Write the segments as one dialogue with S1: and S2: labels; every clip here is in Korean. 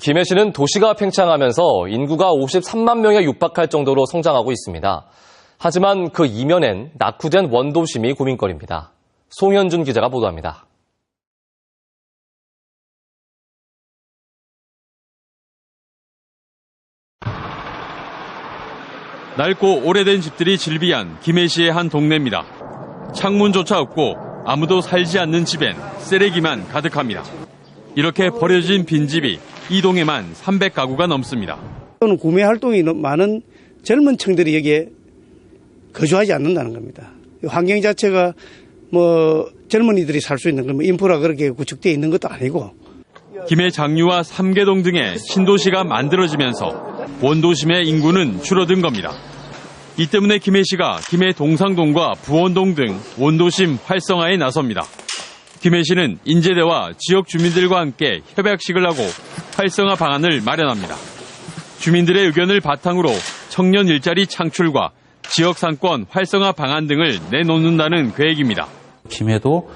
S1: 김해 시는 도시가 팽창하면서 인구가 53만 명에 육박할 정도로 성장하고 있습니다. 하지만 그 이면엔 낙후된 원도심이 고민거리입니다. 송현준 기자가 보도합니다.
S2: 낡고 오래된 집들이 질비한 김해시의 한 동네입니다. 창문조차 없고 아무도 살지 않는 집엔 쓰레기만 가득합니다. 이렇게 버려진 빈집이 이 동에만 300가구가 넘습니다.
S3: 또는 구매 활동이 많은 젊은 층들이 여기에 거주하지 않는다는 겁니다. 환경 자체가 뭐 젊은이들이 살 수 있는 그런 인프라 그렇게 구축되어 있는 것도 아니고
S2: 김해 장류와 삼계동 등의 신도시가 만들어지면서 원도심의 인구는 줄어든 겁니다. 이 때문에 김해시가 김해 동상동과 부원동 등 원도심 활성화에 나섭니다. 김해시는 인제대와 지역 주민들과 함께 협약식을 하고 활성화 방안을 마련합니다. 주민들의 의견을 바탕으로 청년 일자리 창출과 지역 상권 활성화 방안 등을 내놓는다는 계획입니다.
S4: 김해도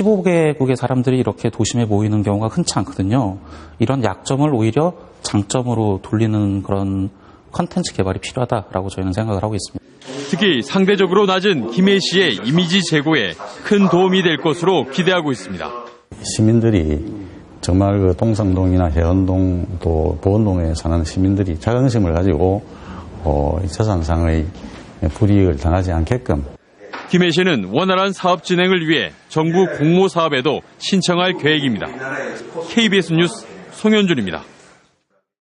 S4: 15개국의 사람들이 이렇게 도심에 모이는 경우가 흔치 않거든요. 이런 약점을 오히려 장점으로 돌리는 그런 컨텐츠 개발이 필요하다라고 저희는 생각을 하고 있습니다.
S2: 특히 상대적으로 낮은 김해시의 이미지 제고에 큰 도움이 될 것으로 기대하고 있습니다.
S5: 시민들이 정말 그 동상동이나 해원동 또 보원동에 사는 시민들이 자긍심을 가지고 어, 이 자산상의 불이익을 당하지 않게끔
S2: 김해시는 원활한 사업 진행을 위해 정부 공모 사업에도 신청할 계획입니다. KBS 뉴스 송현준입니다.